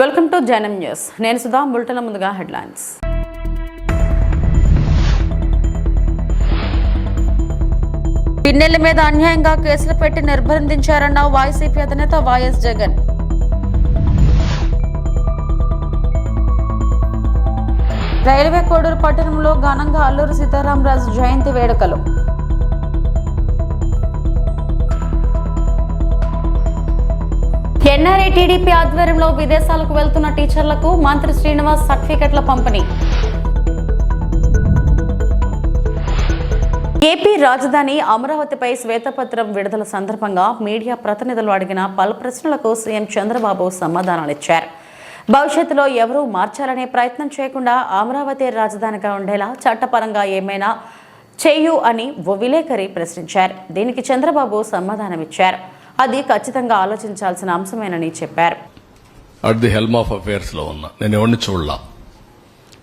Welcome to జనం news నేను సుధా బుల్టన్ ముందుగా హెడ్లైన్స్. పిన్నెల మీద అన్యాయంగా కేసులు పెట్టి నిర్బంధించారన్న వైసీపీ అధినేత వైఎస్ జగన్. రైల్వే కోడూరు పట్టణంలో ఘనంగా అల్లూరు సీతారామరాజు జయంతి వేడుకలు. ఎన్ఆర్ఏ టీడీపీ ఆధ్వర్యంలో విదేశాలకు వెళ్తున్న టీచర్లకు మంత్రి శ్రీనివాస్ సర్టిఫికెట్ల పంపిణీ. ఏపీ రాజధాని అమరావతిపై శ్వేతపత్రం విడుదల సందర్భంగా మీడియా ప్రతినిధులు అడిగిన పలు ప్రశ్నలకు సీఎం చంద్రబాబు సమాధానాలిచ్చారు భవిష్యత్తులో ఎవరూ మార్చాలనే ప్రయత్నం చేయకుండా అమరావతి రాజధానిగా ఉండేలా చట్టపరంగా ఏమైనా చేయు అని ఓ విలేకరి ప్రశ్నించారు. దీనికి చంద్రబాబు సమాధానమిచ్చారు. అది ఖచ్చితంగా ఆలోచించాల్సిన అంశమేనని చెప్పారు. అట్ ది హెల్మ్ ఆఫ్ అఫేర్స్లో ఉన్నా నేను ఎవరిని చూడలా?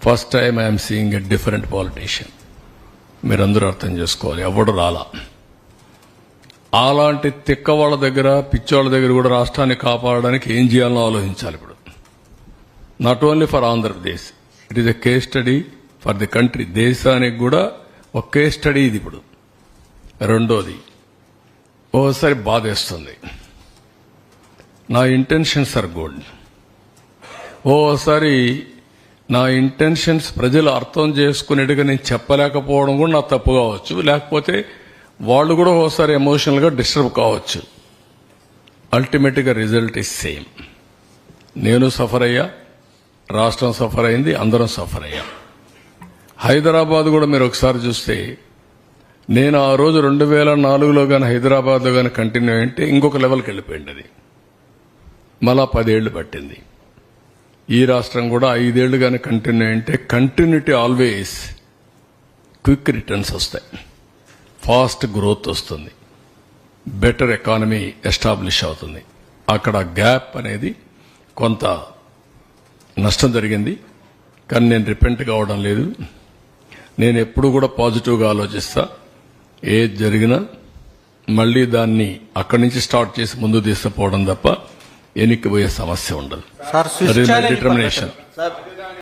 First time I'm seeing a different politician మీరందరూ అర్థం చేసుకోవాలి ఎవడు రాలా? అలాంటి తిక్క వాళ్ళ దగ్గర పిచ్చోళ్ళ దగ్గర కూడా రాష్ట్రాన్ని కాపాడడానికి ఏం చేయాలో ఆలోచించాలి ఇప్పుడు. Not only for Andhra Pradesh it is a case study for the country దేశానికి కూడా ఒక కేస్ స్టడీ ఇది ఇప్పుడు. రెండోది ఓసారి బాధేస్తుంది. నా ఇంటెన్షన్స్ ఆర్ గుడ్ ఓసారి నా ఇంటెన్షన్స్ ప్రజలు అర్థం చేసుకునేట్టుగా నేను చెప్పలేకపోవడం కూడా నా తప్పు కావచ్చు. లేకపోతే వాళ్ళు కూడా ఓసారి ఎమోషనల్గా డిస్టర్బ్ కావచ్చు. అల్టిమేట్గా రిజల్ట్ ఇస్ సేమ్ నేను సఫర్ అయ్యా రాష్ట్రం సఫర్ అయింది అందరం సఫర్ అయ్యాం. హైదరాబాద్ కూడా మీరు ఒకసారి చూస్తే నేను ఆ రోజు రెండు వేల నాలుగులో కానీ హైదరాబాద్లో కానీ కంటిన్యూ అంటే ఇంకొక లెవెల్కి వెళ్ళిపోయింది అది. మళ్ళా పదేళ్ళు పట్టింది. ఈ రాష్ట్రం కూడా ఐదేళ్ళు కానీ కంటిన్యూ అంటే కంటిన్యూటీ ఆల్వేస్ క్విక్ రిటర్న్స్ వస్తాయి. ఫాస్ట్ గ్రోత్ వస్తుంది. బెటర్ ఎకానమీ ఎస్టాబ్లిష్ అవుతుంది. అక్కడ గ్యాప్ అనేది కొంత నష్టం జరిగింది. కానీ నేను రిపెంట్ కావడం లేదు. నేను ఎప్పుడు కూడా పాజిటివ్గా ఆలోచిస్తాను ఏది జరిగినా మళ్ళీ దాన్ని అక్కడి నుంచి స్టార్ట్ చేసి ముందు తీసుకుపోవడం తప్ప ఎనిక్కిపోయే సమస్య ఉండదు. determination.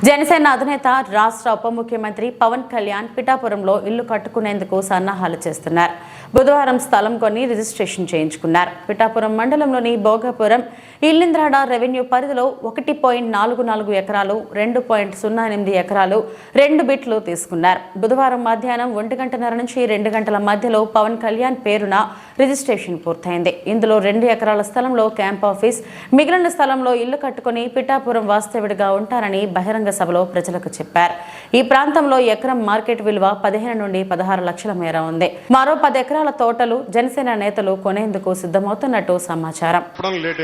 జనసేన అధినేత రాష్ట్ర ఉప ముఖ్యమంత్రి పవన్ కళ్యాణ్ పిఠాపురంలో ఇల్లు కట్టుకునేందుకు సన్నాహాలు చేస్తున్నారు. బుధవారం స్థలం కొని రిజిస్ట్రేషన్ చేయించుకున్నారు. పిఠాపురం మండలంలోని భోగాపురం ఇల్లింద్రాడ రెవెన్యూ పరిధిలో ఒకటి పాయింట్ నాలుగు నాలుగు ఎకరాలు రెండు పాయింట్ సున్నా ఎనిమిది ఎకరాలు రెండు బిట్లు తీసుకున్నారు. బుధవారం మధ్యాహ్నం ఒంటి గంటన్నర నుంచి రెండు గంటల మధ్యలో పవన్ కళ్యాణ్ పేరున రిజిస్ట్రేషన్ పూర్తయింది. ఇందులో రెండు ఎకరాల స్థలంలో క్యాంప్ ఆఫీస్ మిగిలిన స్థలంలో ఇల్లు కట్టుకుని పిఠాపురం వాస్తవుడిగా ఉంటారని బహిరంగ సభలో ప్రజలకు చెప్పారు. ఈ ప్రాంతంలో ఎకరం మార్కెట్ విలువ పదిహేను నుండి పదహారు లక్షల మేర ఉంది. మరో పది ఎకరాల తోటలు జనసేన నేతలు కొనేందుకు సిద్ధమవుతున్నట్టు సమాచారం. లేట్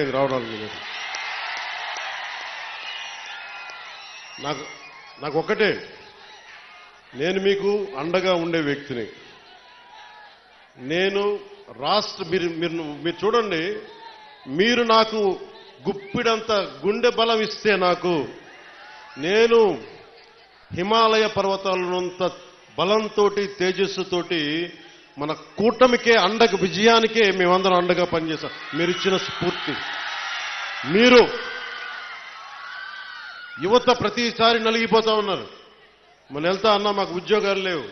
నాకు నాకు ఒక్కటే నేను మీకు అండగా ఉండే వ్యక్తిని. నేను రాష్ట్ర మీరు మీరు మీరు చూడండి మీరు నాకు గుప్పిడంత గుండె బలం ఇస్తే నాకు నేను హిమాలయ పర్వతాలనంత బలంతో తేజస్సుతోటి మన కూటమికే అండకు విజయానికే మేమందరం అండగా పనిచేస్తాం మీరు ఇచ్చిన స్ఫూర్తి. మీరు యువత ప్రతిసారి నలిగిపోతా ఉన్నారు. మన వెళ్తా అన్న మాకు ఉద్యోగాలు లేవు.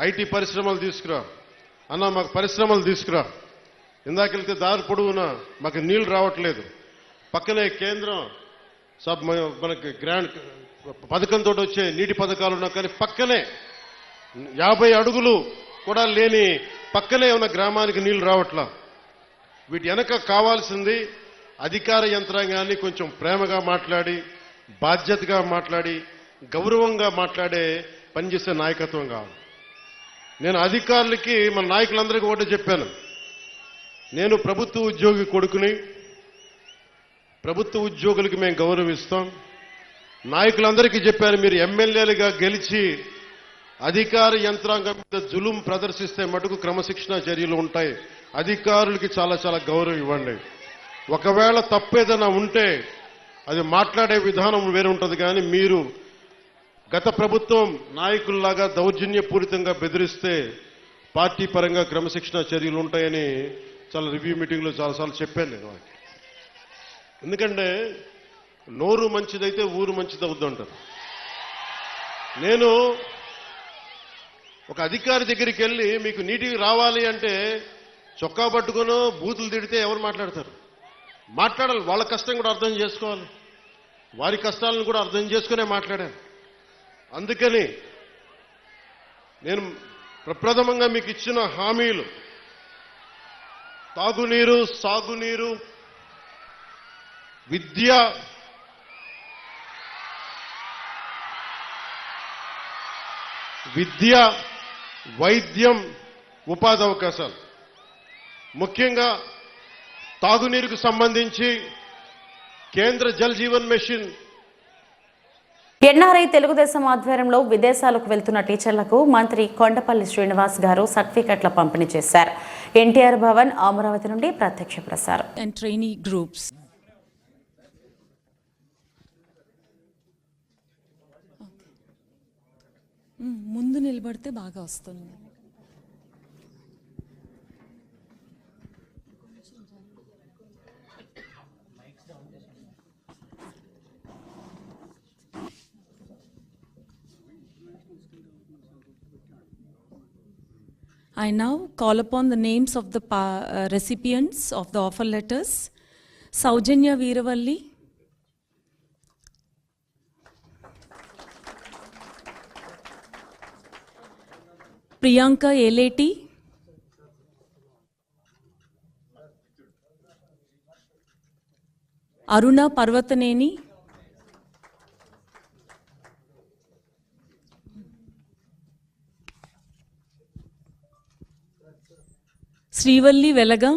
ఐటీ పరిశ్రమలు తీసుకురా. అన్న మాకు పరిశ్రమలు తీసుకురా. ఇందాక వెళ్తే దారి పొడవునా మాకు నీళ్ళు రావట్లేదు. పక్కనే కేంద్రం సబ్ మనకి గ్రాండ్ పథకంతో వచ్చే నీటి పథకాలు ఉన్నా కానీ పక్కనే యాభై అడుగులు కూడా లేని పక్కనే ఉన్న గ్రామానికి నీళ్ళు రావట్లా. వీటి వెనక కావాల్సింది అధికార యంత్రాంగాన్ని కొంచెం ప్రేమగా మాట్లాడి బాధ్యతగా మాట్లాడి గౌరవంగా మాట్లాడే పనిచేసే నాయకత్వం కావాలి. నేను అధికారులకి మన నాయకులందరికీ ఒకటి చెప్పాను. నేను ప్రభుత్వ ఉద్యోగి కొడుకుని ప్రభుత్వ ఉద్యోగులకి మేము గౌరవిస్తాం. నాయకులందరికీ చెప్పాను మీరు ఎమ్మెల్యేలుగా గెలిచి అధికార యంత్రాంగం మీద జులుం ప్రదర్శిస్తే మటుకు క్రమశిక్షణ చర్యలు ఉంటాయి. అధికారులకి చాలా చాలా గౌరవం ఇవ్వండి. ఒకవేళ తప్పేదైనా ఉంటే అది మాట్లాడే విధానం వేరే ఉంటుంది కానీ మీరు గత ప్రభుత్వం నాయకుల్లాగా దౌర్జన్యపూరితంగా బెదిరిస్తే పార్టీ పరంగా క్రమశిక్షణ చర్యలు ఉంటాయని చాలా రివ్యూ మీటింగ్లో చాలాసార్లు చెప్పాను నేను వాళ్ళకి. ఎందుకంటే నోరు మంచిదైతే ఊరు మంచిదవుద్ది అంటారు నేను ఒక అధికారి దగ్గరికి వెళ్ళి మీకు నీటికి రావాలి అంటే చొక్కా పట్టుకునో బూతులు తిడితే ఎవరు మాట్లాడతారు? మాట్లాడాలి. వాళ్ళ కష్టం కూడా అర్థం చేసుకోవాలి. వారి కష్టాలను కూడా అర్థం చేసుకునే మాట్లాడాను అందుకని నేను ప్రప్రథమంగా మీకు ఇచ్చిన హామీలు. తాగునీరు సాగునీరు విద్య విద్య వైద్యం ఉపాధి అవకాశాలు. ముఖ్యంగా తాగునీరుకు సంబంధించి కేంద్ర జల్ జీవన్ మిషన్. ఎన్ఆర్ఐ తెలుగుదేశం ఆధ్వర్యంలో విదేశాలకు వెళ్తున్న టీచర్లకు మంత్రి కొండపల్లి శ్రీనివాస్ గారు సర్టిఫికెట్ల పంపిణీ చేశారు. ఎన్టీఆర్ భవన్ అమరావతి నుండి ప్రత్యక్ష ప్రసారం. Trainee groups. ముందు నిలబడితే బాగా వస్తుంది I now call upon the names of the pa- uh, recipients of the offer letters. Saujanya Veeravalli. Priyanka Eleti అరుణ పర్వతనేని? శ్రీవల్లి వెలగా?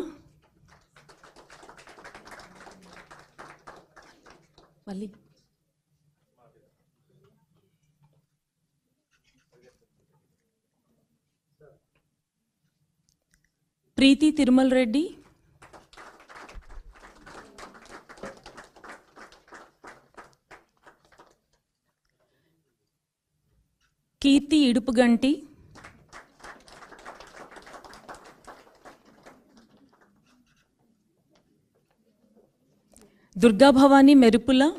ప్రీతి తిరుమల రెడ్డి. కీర్తి ఇడుపుగంటి. దుర్గాభవాని మెరుపుల.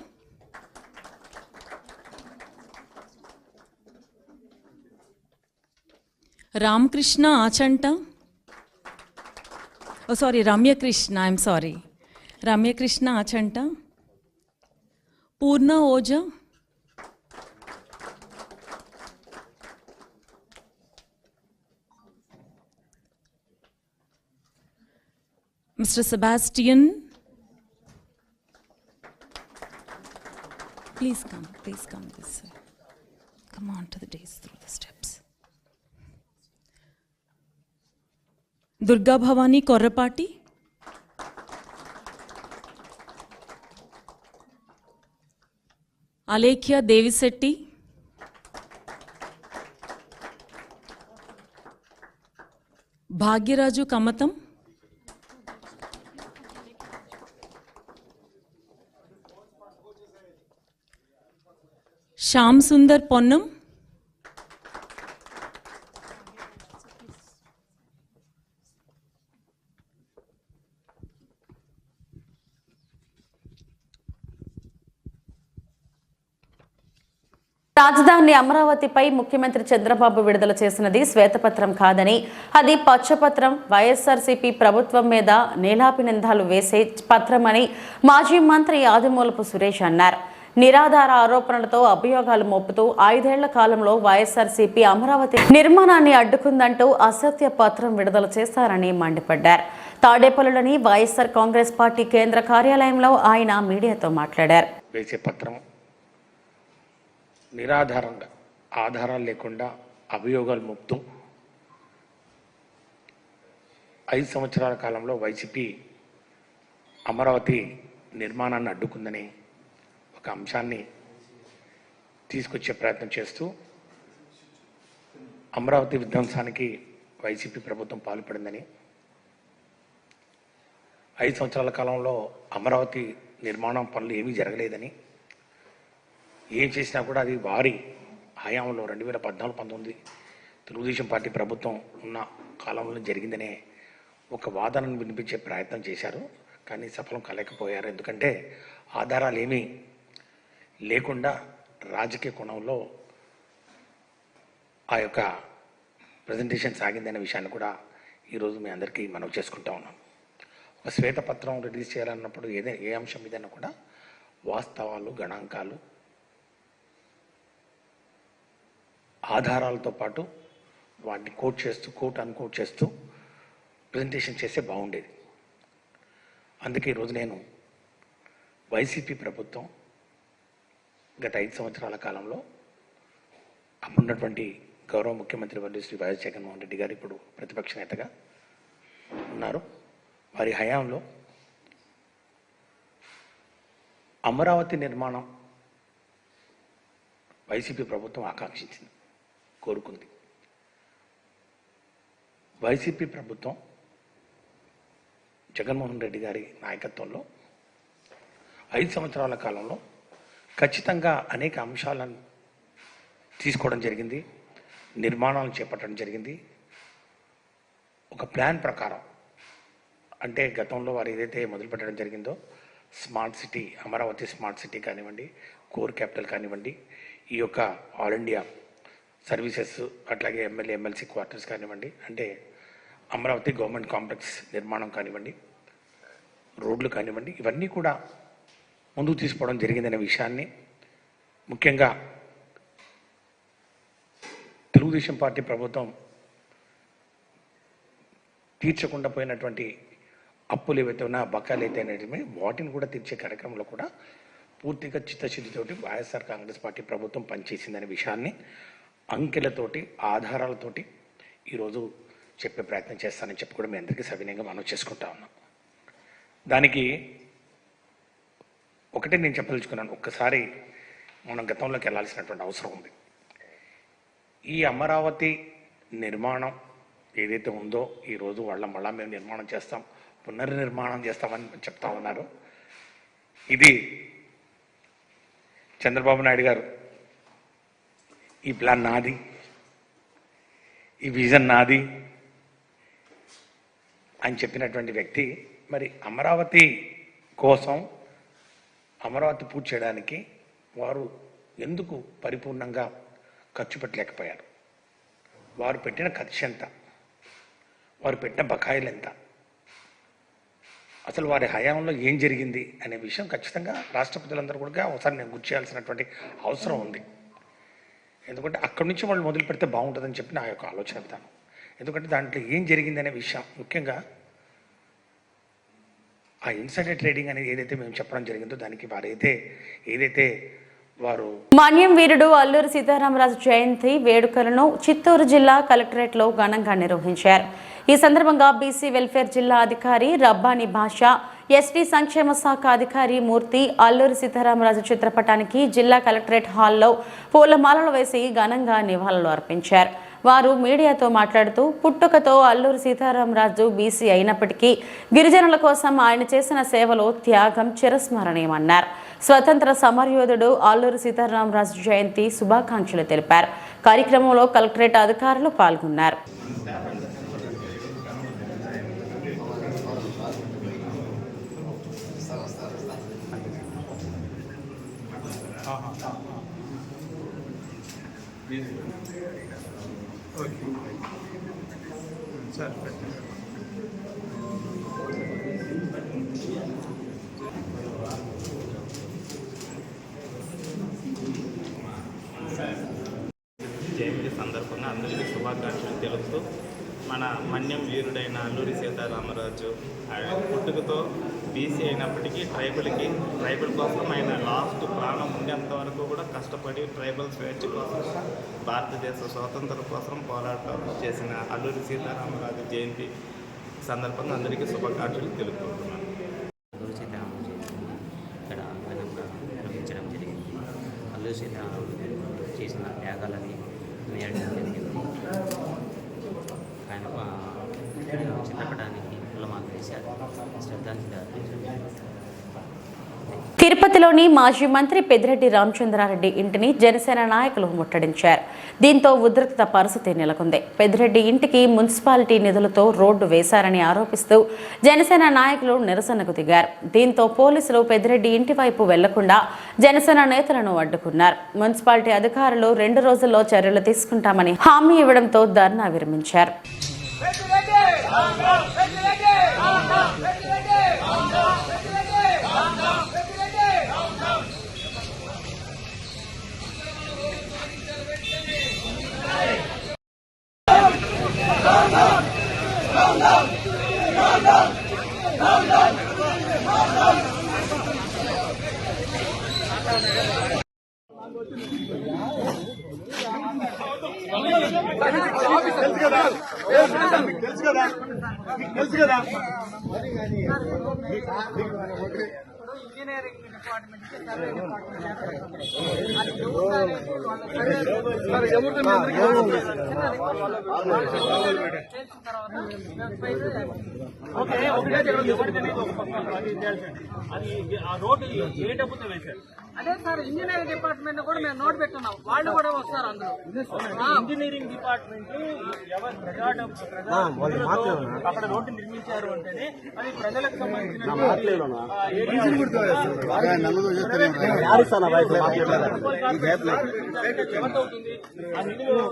Ramakrishna Achanta. Oh, sorry, Ramya Krishna, I'm sorry. Ramya Krishna Achanta. Purna Oja. Mr. Sebastian. Please come, please come this. Come on to the dais through the steps. Durga Bhavani Korrapati Alekhya Devi Shetty Bhagyaraju Kamatham Shyam Sundar Ponnam రాజధాని అమరావతిపై ముఖ్యమంత్రి చంద్రబాబు విడుదల చేసినది శ్వేతపత్రం కాదని అది పచ్చపత్రం వైఎస్ఆర్సీపీ ప్రభుత్వం మీద నేలాభినందాలు వేసే పత్రమని మాజీ మంత్రి ఆదిమూలపు సురేష్ అన్నారు. నిరాధార ఆరోపణలతో అభియోగాలు మోపుతూ ఐదేళ్ళ కాలంలో వైఎస్ఆర్సీపీ అమరావతి నిర్మాణాన్ని అడ్డుకుందంటూ అసత్య పత్రం విడుదల చేశారని మండిపడ్డారు. తాడేపల్లిలోని వైఎస్ఆర్ కాంగ్రెస్ పార్టీ కేంద్ర కార్యాలయంలో ఆయన మీడియాతో మాట్లాడారు. నిరాధారంగా ఆధారాలు లేకుండా అభియోగాలు మోపుతూ ఐదు సంవత్సరాల కాలంలో వైసీపీ అమరావతి నిర్మాణాన్ని అడ్డుకుందని ఒక అంశాన్ని తీసుకొచ్చే ప్రయత్నం చేస్తూ అమరావతి విధ్వంసానికి వైసీపీ ప్రభుత్వం పాల్పడిందని ఐదు సంవత్సరాల కాలంలో అమరావతి నిర్మాణం పనులు ఏమీ జరగలేదని ఏం చేసినా కూడా అది వారి హయాంలో రెండు వేల పద్నాలుగు పంతొమ్మిది తెలుగుదేశం పార్టీ ప్రభుత్వం ఉన్న కాలంలో జరిగిందనే ఒక వాదనను వినిపించే ప్రయత్నం చేశారు. కానీ సఫలం కలగకపోయారు ఎందుకంటే ఆధారాలు ఏమీ లేకుండా రాజకీయ కోణంలో ఆ యొక్క ప్రజెంటేషన్ సాగిందనే విషయాన్ని కూడా ఈరోజు మీ అందరికీ మనం చేసుకుంటా ఉన్నాం ఒక శ్వేతపత్రం రిలీజ్ చేయాలన్నప్పుడు ఏదైనా ఏ అంశం మీదైనా కూడా వాస్తవాలు గణాంకాలు ఆధారాలతో పాటు వాటిని కోట్ చేస్తూ కోట్ అన్కోట్ చేస్తూ ప్రజెంటేషన్ చేస్తే బాగుండేది. అందుకే ఈరోజు నేను వైసీపీ ప్రభుత్వం గత ఐదు సంవత్సరాల కాలంలో అప్పుడున్నటువంటి గౌరవ ముఖ్యమంత్రి వర్యులు శ్రీ వైఎస్ జగన్మోహన్ రెడ్డి గారు ఇప్పుడు ప్రతిపక్ష నేతగా ఉన్నారు. వారి హయాంలో అమరావతి నిర్మాణం వైసీపీ ప్రభుత్వం ఆకాంక్షించింది. కోరుకుంది. వైసీపీ ప్రభుత్వం జగన్మోహన్ రెడ్డి గారి నాయకత్వంలో ఐదు సంవత్సరాల కాలంలో ఖచ్చితంగా అనేక అంశాలను తీసుకోవడం జరిగింది. నిర్మాణాలను చేపట్టడం జరిగింది. ఒక ప్లాన్ ప్రకారం అంటే గతంలో వారు ఏదైతే మొదలుపెట్టడం జరిగిందో smart city Amaravati smart city కానివ్వండి కోర్ క్యాపిటల్ కానివ్వండి ఈ యొక్క ఆల్ ఇండియా సర్వీసెస్ అట్లాగే ఎమ్మెల్యే ఎమ్మెల్సీ క్వార్టర్స్ కానివ్వండి అంటే అమరావతి గవర్నమెంట్ కాంప్లెక్స్ నిర్మాణం కానివ్వండి రోడ్లు కానివ్వండి ఇవన్నీ కూడా ముందుకు తీసుకోవడం జరిగిందనే విషయాన్ని ముఖ్యంగా తెలుగుదేశం పార్టీ ప్రభుత్వం తీర్చకుండా పోయినటువంటి అప్పులు ఏవైతే ఉన్నా బకాయిలు అయితే అనేటివి వాటిని కూడా తీర్చే కార్యక్రమంలో కూడా పూర్తిగా చిత్తశుద్ధితోటి వైఎస్ఆర్ కాంగ్రెస్ పార్టీ ప్రభుత్వం పనిచేసిందనే విషయాన్ని అంకెలతోటి ఆధారాలతోటి ఈరోజు చెప్పే ప్రయత్నం చేస్తానని చెప్పి కూడా మీ అందరికీ సవినయంగా మనం చేసుకుంటా ఉన్నాం. దానికి ఒకటే నేను చెప్పదలుచుకున్నాను. ఒక్కసారి మనం గతంలోకి వెళ్ళాల్సినటువంటి అవసరం ఉంది. ఈ అమరావతి నిర్మాణం ఏదైతే ఉందో ఈరోజు వాళ్ళ మళ్ళా మేము నిర్మాణం చేస్తాం పునర్నిర్మాణం చేస్తామని చెప్తా ఉన్నారు. ఇది చంద్రబాబు నాయుడు గారు ఈ ప్లాన్ నాది. ఈ విజన్ నాది అని చెప్పినటువంటి వ్యక్తి మరి అమరావతి కోసం అమరావతి పూర్తి చేయడానికి వారు ఎందుకు పరిపూర్ణంగా ఖర్చు పెట్టలేకపోయారు? వారు పెట్టిన ఖర్చు ఎంత? వారు పెట్టిన బకాయిలు ఎంత? అసలు వారి హయాంలో ఏం జరిగింది అనే విషయం ఖచ్చితంగా రాష్ట్రపతులందరూ కూడా ఒకసారి నేను గుర్తు చేయాల్సినటువంటి అవసరం ఉంది. ఎందుకంటే అక్కడి నుంచి వాళ్ళు మొదలు పెడితే బాగుంటుందని చెప్పి నా యొక్క ఆలోచన విధానం. ఎందుకంటే దాంట్లో ఏం జరిగిందనే విషయం ముఖ్యంగా ఆ ఇన్సైడర్ ట్రేడింగ్ అనేది ఏదైతే మేము చెప్పడం జరిగిందో దానికి వారైతే ఏదైతే వారు. మాన్యం వీరుడు అల్లూరి సీతారామరాజు జయంతి వేడుకలను చిత్తూరు జిల్లా కలెక్టరేట్లో ఘనంగా నిర్వహించారు. ఈ సందర్భంగా బీసీ వెల్ఫేర్ జిల్లా అధికారి రబ్బాని భాష ఎస్టీ సంక్షేమ శాఖ అధికారి మూర్తి అల్లూరి సీతారామరాజు చిత్రపటానికి జిల్లా కలెక్టరేట్ హాల్లో పూలమాలలు వేసి ఘనంగా నివాళులు అర్పించారు. వారు మీడియాతో మాట్లాడుతూ పుట్టుకతో అల్లూరి సీతారామరాజు బీసీ అయినప్పటికీ గిరిజనుల కోసం ఆయన చేసిన సేవలు త్యాగం చిరస్మరణీయమన్నారు. స్వతంత్ర సమరయోధుడు అల్లూరి సీతారామరాజు జయంతి శుభాకాంక్షలు తెలిపారు. కార్యక్రమంలో కలెక్టరేట్ అధికారులు పాల్గొన్నారు సార్ పెట్టండి. జయంతి సందర్భంగా అందరికీ శుభాకాంక్షలు తెలుపుతూ మన మన్యం వీరుడైన అల్లూరి సీతారామరాజు ఆయన పుట్టుకతో బీసీ అయినప్పటికీ ట్రైబల్కి ట్రైబల్ కోసం ఆయన లాస్ట్ ప్రాణం ఉండేంత వరకు కూడా కష్టపడి ట్రైబల్ స్వేచ్ఛ కోసం భారతదేశ స్వాతంత్రం కోసం పోరాటం చేసిన అల్లూరి సీతారామరాజు జయంతి సందర్భంగా అందరికీ శుభాకాంక్షలు తెలుపుకుంటున్నాను. అల్లూరి సీతారామరాజు జయంతి ఇక్కడ ఘనంగా నిర్వహించడం జరిగింది. అల్లూరి సీతారామరాజు చేసిన త్యాగాలని నేయడం జరిగింది ఆయన ఆ, పూలమాల వేశారు. శ్రద్ధాంజలి తిరుపతిలోని మాజీ మంత్రి పెద్దిరెడ్డి రామచంద్రారెడ్డి ఇంటిని జనసేన నాయకులు ముట్టడించారు. దీంతో ఉద్రిక్త పరిస్థితి నెలకొంది. పెద్దిరెడ్డి ఇంటికి మున్సిపాలిటీ నిధులతో రోడ్డు వేశారని ఆరోపిస్తూ జనసేన నాయకులు నిరసనకు దిగారు. దీంతో పోలీసులు పెద్దిరెడ్డి ఇంటి వైపు వెళ్ళకుండా జనసేన నేతలను అడ్డుకున్నారు. మున్సిపాలిటీ అధికారులు రెండు రోజుల్లో చర్యలు తీసుకుంటామని హామీ ఇవ్వడంతో ధర్నా విరమించారు. ఇంజనీరింగ్ డిపార్ట్మెంట్ కదా? సర్వే డిపార్ట్మెంట్ అది ఎవరు ఓకే ఒకటే ఒకటి అది అది ఆ రోడ్డు ఏ డబ్బుతో వేశారు? అదే సార్ ఇంజనీరింగ్ డిపార్ట్మెంట్ కూడా మేము నోట్ పెట్టున్నాం. వాళ్ళు కూడా వస్తారు అందులో. ఆ, ఇంజనీరింగ్ డిపార్ట్మెంట్ ఎవరు అక్కడ రోడ్డు నిర్మించారు అంటేనే అది ప్రజలకు సంబంధించిన అవుతుంది? ఆ నిధులు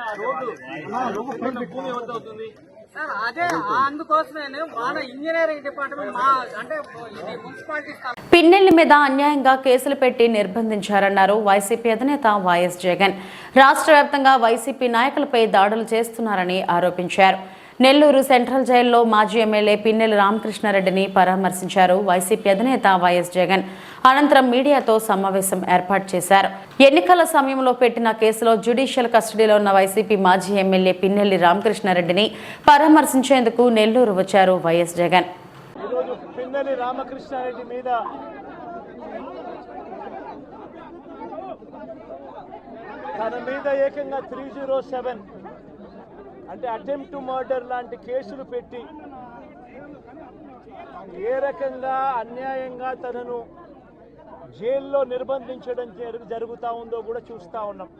ఆ రోడ్డు ఆ రోడ్డు ఉన్న భూమి ఎవరిది అవుతుంది? పిన్నెల్లి మీద అన్యాయంగా కేసులు పెట్టి నిర్బంధించారన్నారు వైసీపీ అధినేత వైఎస్ జగన్. రాష్ట్ర వ్యాప్తంగా వైసీపీ నాయకులపై దాడులు చేస్తున్నారని ఆరోపించారు. నెల్లూరు సెంట్రల్ జైల్లో మాజీ ఎమ్మెల్యే పిన్నెల రామకృష్ణారెడ్డిని పరామర్శించారు. వైసీపీ అధినేత వైఎస్ జగన్ అనంతరం మీడియాతో సమావేశం ఏర్పాటు చేశారు. ఎన్నికల సమయంలో పెట్టిన కేసులో జ్యుడిషియల్ కస్టడీలో ఉన్న వైసీపీ మాజీ ఎమ్మెల్యే పిన్నెల్లి రామకృష్ణారెడ్డిని పరామర్శించేందుకు నెల్లూరు వచ్చారు వైఎస్ జగన్. పిన్నెల్లి రామకృష్ణారెడ్డి మీద తన మీద ఏకంగా త్రీ జీరో సెవెన్ అంటే అటెంప్ట్ మర్డర్ లాంటి కేసులు పెట్టి ఏ రకంగా అన్యాయంగా తనను జైల్లో నిర్బంధించడం జరుగుతూ జరుగుతా ఉందో కూడా చూస్తూ ఉన్నాం.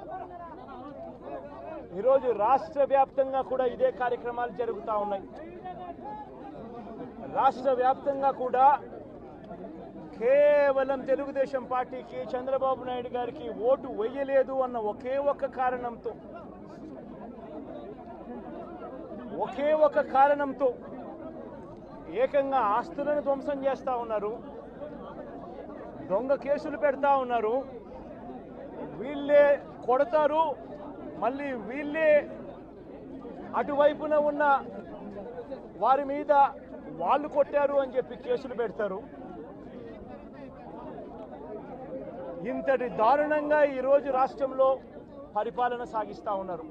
ఈరోజు రాష్ట్ర వ్యాప్తంగా కూడా ఇదే కార్యక్రమాలు జరుగుతూ ఉన్నాయి. రాష్ట్ర వ్యాప్తంగా కూడా కేవలం తెలుగుదేశం పార్టీకి చంద్రబాబు నాయుడు గారికి ఓటు వేయలేదు అన్న ఒకే ఒక్క కారణంతో ఒకే ఒక కారణంతో ఏకంగా ఆస్తులను ధ్వంసం చేస్తూ ఉన్నారు. దొంగ కేసులు పెడతా ఉన్నారు. వీళ్ళే కొడతారు. మళ్ళీ వీళ్ళే అటువైపున ఉన్న వారి మీద వాళ్ళు కొట్టారు అని చెప్పి కేసులు పెడతారు. ఇంతటి దారుణంగా ఈరోజు రాష్ట్రంలో పరిపాలన సాగిస్తూ ఉన్నారు.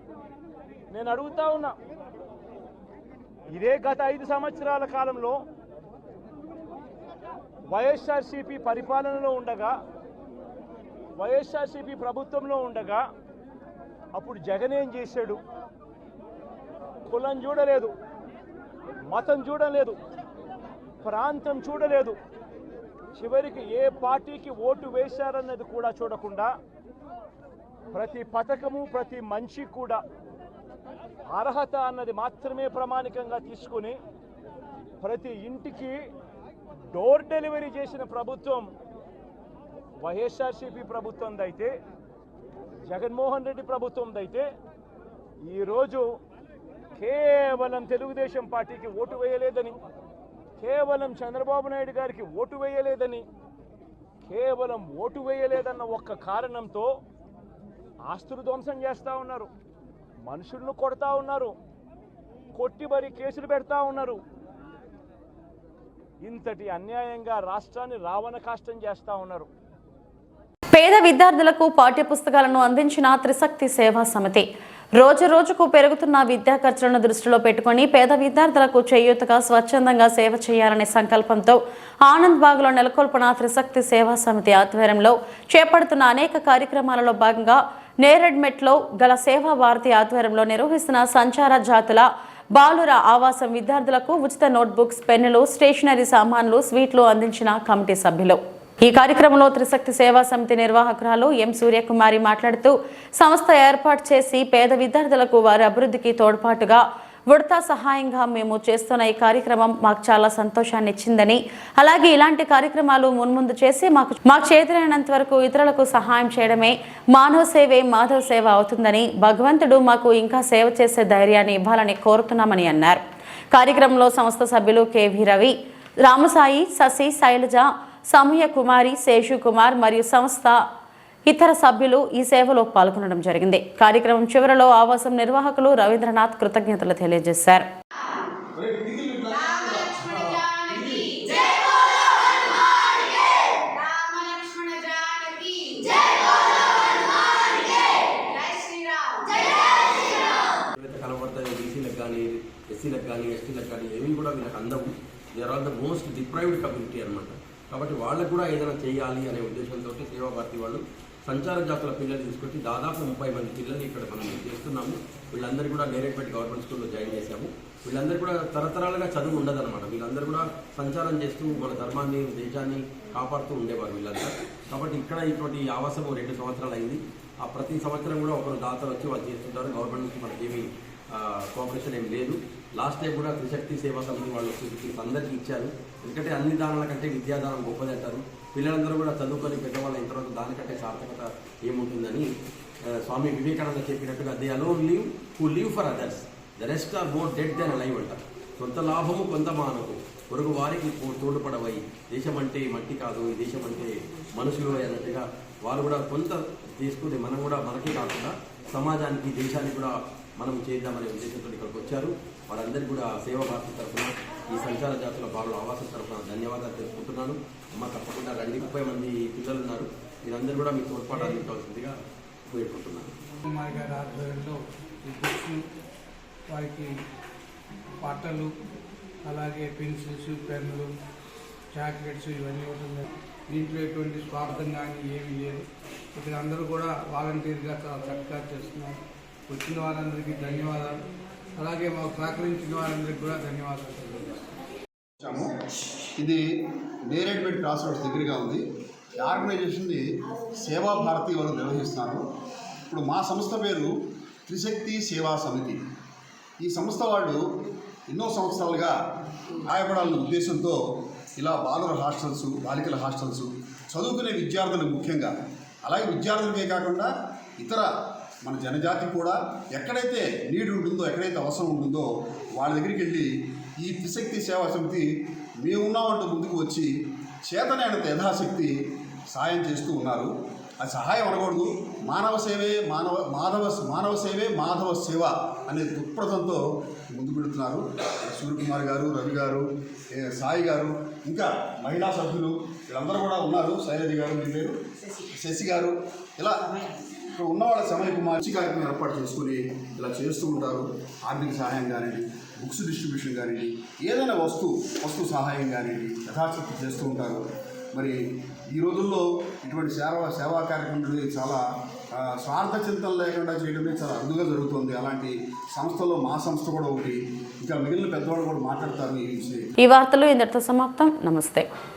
నేను అడుగుతా ఉన్నా ఇదే గత ఐదు సంవత్సరాల కాలంలో వైఎస్ఆర్సీపీ పరిపాలనలో ఉండగా వైఎస్ఆర్సీపీ ప్రభుత్వంలో ఉండగా అప్పుడు జగన్ ఏం చేశాడు? కులం చూడలేదు మతం చూడలేదు ప్రాంతం చూడలేదు. చివరికి ఏ పార్టీకి ఓటు వేశారన్నది కూడా చూడకుండా ప్రతి పథకము ప్రతి మనిషి కూడా అర్హత అన్నది మాత్రమే ప్రామాణికంగా తీసుకుని ప్రతి ఇంటికి డోర్ డెలివరీ చేసిన ప్రభుత్వం వైఎస్ఆర్సీపీ ప్రభుత్వందైతే జగన్మోహన్ రెడ్డి ప్రభుత్వందైతే ఈరోజు కేవలం తెలుగుదేశం పార్టీకి ఓటు వేయలేదని కేవలం చంద్రబాబు నాయుడు గారికి ఓటు వేయలేదని కేవలం ఓటు వేయలేదన్న ఒక్క కారణంతో ఆస్తులు ధ్వంసం చేస్తూ ఉన్నారు. మనుషులను కొడతా ఉన్నారు. కొట్టి మరి కేసులు పెడతా ఉన్నారు. ఇంతటి అన్యాయంగా రాష్ట్రాన్ని రావణ కాష్టం చేస్తూ ఉన్నారు. పేద విద్యార్థులకు పాఠ్య పుస్తకాలను అందించిన త్రిశక్తి సేవా సమితి. రోజు రోజుకు పెరుగుతున్న విద్యా ఖర్చులను దృష్టిలో పెట్టుకుని పేద విద్యార్థులకు చేయూతగా స్వచ్ఛందంగా సేవ చేయాలనే సంకల్పంతో ఆనంద్ బాగ్లో నెలకొల్పిన త్రిశక్తి సేవా సమితి ఆధ్వర్యంలో చేపడుతున్న అనేక కార్యక్రమాలలో భాగంగా నేరెడ్మెట్లో గల సేవా భారతి ఆధ్వర్యంలో నిర్వహిస్తున్న సంచార జాతుల బాలుర ఆవాసం విద్యార్థులకు ఉచిత నోట్బుక్స్ పెన్నులు స్టేషనరీ సామాన్లు స్వీట్లు అందించిన కమిటీ సభ్యులు. ఈ కార్యక్రమంలో త్రిశక్తి సేవా సమితి నిర్వాహకురాలు ఎం సూర్యకుమారి మాట్లాడుతూ సంస్థ ఏర్పాటు చేసి పేద విద్యార్థులకు వారి అభివృద్ధికి తోడ్పాటుగా ఉడతా సహాయంగా మేము చేస్తున్న ఈ కార్యక్రమం మాకు చాలా సంతోషాన్ని ఇచ్చిందని. అలాగే ఇలాంటి కార్యక్రమాలు మున్ముందు చేసి మాకు మాకు చేతులైనంత వరకు ఇతరులకు సహాయం చేయడమే మానవ సేవే మాధవ సేవ అవుతుందని భగవంతుడు మాకు ఇంకా సేవ చేసే ధైర్యాన్ని ఇవ్వాలని కోరుతున్నామని అన్నారు. కార్యక్రమంలో సంస్థ సభ్యులు కెవి రవి రామసాయి శశి శైలజ సమయ కుమారి శేషు కుమార్ మరియు సంస్థ ఇతర సభ్యులు ఈ సేవలో పాల్గొనడం జరిగింది. కార్యక్రమం చివరిలో ఆవాసం నిర్వాహకులు రవీంద్రనాథ్ కృతజ్ఞతలు తెలియజేశారు. ఎస్సీలకు కానీ ఎస్టీలకు కానీ ఏమీ కూడా వీళ్ళకి అందవు there are all the most deprived community అనమాట కాబట్టి వాళ్ళకు కూడా ఏదైనా చేయాలి అనే ఉద్దేశంతో సేవా భారతి వాళ్ళు సంచార జాతుల పిల్లలు తీసుకొచ్చి దాదాపు ముప్పై మంది పిల్లల్ని ఇక్కడ మనం చేస్తున్నాము. వీళ్ళందరూ కూడా నేరేడ్పేట గవర్నమెంట్ స్కూల్లో జాయిన్ చేశాము. వీళ్ళందరూ కూడా తరతరాలుగా చదువు ఉండదన్నమాట. వీళ్ళందరూ కూడా సంచారం చేస్తూ మన ధర్మాన్ని దేశాన్ని కాపాడుతూ ఉండేవారు వీళ్ళంతా. కాబట్టి ఇక్కడ ఇటువంటి ఆవాసము రెండు సంవత్సరాలు అయింది. ఆ ప్రతి సంవత్సరం కూడా ఒకరు దాతలు వచ్చి వాళ్ళు చేస్తుంటారు. గవర్నమెంట్ నుంచి మనకేమీ కోఆపరేషన్ ఏం లేదు. లాస్ట్ టైం కూడా త్రిశక్తి సేవా సమితి వాళ్ళు వచ్చి అందరికీ ఇచ్చారు. ఎందుకంటే అన్ని దానాల కంటే విద్యాదానం గొప్పది అంటారు పిల్లలందరూ కూడా చదువుకొని పెద్దవాళ్ళు అయిన దానికంటే సార్థకత ఏముంటుందని స్వామి వివేకానంద చెప్పినట్టుగా they alone live who live for others the rest are more dead than live అంటారు కొంత లాభము కొంత మానవు పొరుగు వారికి తోడుపడవై. దేశం అంటే మట్టి కాదు. ఈ దేశం అంటే మనుషులు అన్నట్టుగా వారు కూడా కొంత తీసుకుని మనం కూడా మనకే కాకుండా సమాజానికి దేశానికి కూడా మనం చేద్దామనే ఉద్దేశంతో ఇక్కడికి వచ్చారు. వారందరికీ కూడా సేవా భారతి తరఫున ఈ సంచార జాతుల బాబుల ఆవాసం తరఫున ధన్యవాదాలు తెలుపుకుంటున్నాను. అమ్మ తప్పకుండా రెండు. ముప్పై మంది పిల్లలు ఉన్నారు మీరందరూ కూడా మీ తోడ్పాటు అందించవలసిందిగా కోరుకుంటున్నాను. కుమార్ గారి ఆధ్వర్యంలో ఈ బుక్స్ వారికి బట్టలు అలాగే పెన్సిల్స్ పెన్నులు చాక్లెట్స్ ఇవన్నీ ఉంటుంది దీంట్లో ఎటువంటి స్వార్థం కానీ ఏమీ లేదు. ఇక్కడ అందరూ కూడా వాలంటీర్గా చాలా చక్కగా చేస్తున్నారు. వచ్చిన వారందరికీ ధన్యవాదాలు. అలాగే మాకు సహకరించిన వారందరికీ కూడా ధన్యవాదాలు ఇది నేరేడ్పేట క్రాస్ రోడ్స్ దగ్గరగా ఉంది. ఆర్గనైజేషన్ని సేవా భారతి వాళ్ళు నిర్వహిస్తున్నారు. ఇప్పుడు మా సంస్థ పేరు త్రిశక్తి సేవా సమితి. ఈ సంస్థ వాళ్ళు ఎన్నో సంవత్సరాలుగా గాయపడాలన్న ఉద్దేశంతో ఇలా బాలుర హాస్టల్స్ బాలికల హాస్టల్స్ చదువుకునే విద్యార్థులు ముఖ్యంగా అలాగే విద్యార్థులకే కాకుండా ఇతర మన జనజాతి కూడా ఎక్కడైతే నీడు ఉంటుందో ఎక్కడైతే అవసరం ఉంటుందో వాళ్ళ దగ్గరికి వెళ్ళి ఈ త్రిశక్తి సేవా సమితి మేమున్నామంటూ ముందుకు వచ్చి చేతనైనంత యథాశక్తి సాయం చేస్తూ ఉన్నారు. అది సహాయం అనకూడదు. మానవ సేవే మానవ మాధవ మానవ సేవే మాధవ సేవ అనే దృక్పథంతో ముందుకు పెడుతున్నారు సూర్యకుమార్ గారు రవి గారు సాయి గారు ఇంకా మహిళా సభ్యులు వీళ్ళందరూ కూడా ఉన్నారు. శైలజ గారు మీ పేరు? శశి. గారు. ఇలా ఇక్కడ ఉన్న వాళ్ళ సమయ కుమార్ మంచి కార్యక్రమం ఏర్పాటు చేసుకుని ఇలా చేస్తూ ఉంటారు. ఆర్థిక సహాయం కానివ్వండి బుక్స్ డిస్ట్రిబ్యూషన్ కానివ్వండి ఏదైనా వస్తువు వస్తు సహాయం కానివ్వండి యథాశక్తి చేస్తూ ఉంటారు. మరి ఈ రోజుల్లో ఇటువంటి సేవ సేవా కార్యక్రమాలు చాలా స్వార్థ చింతన లేకుండా చేయడమే చాలా అరుదుగా జరుగుతుంది. అలాంటి సంస్థలో మా సంస్థ కూడా ఒకటి ఇంకా మిగిలిన పెద్దవాళ్ళు కూడా మాట్లాడతారు ఈ ఈ వార్తలు ఇంతటితో సమాప్తం. నమస్తే.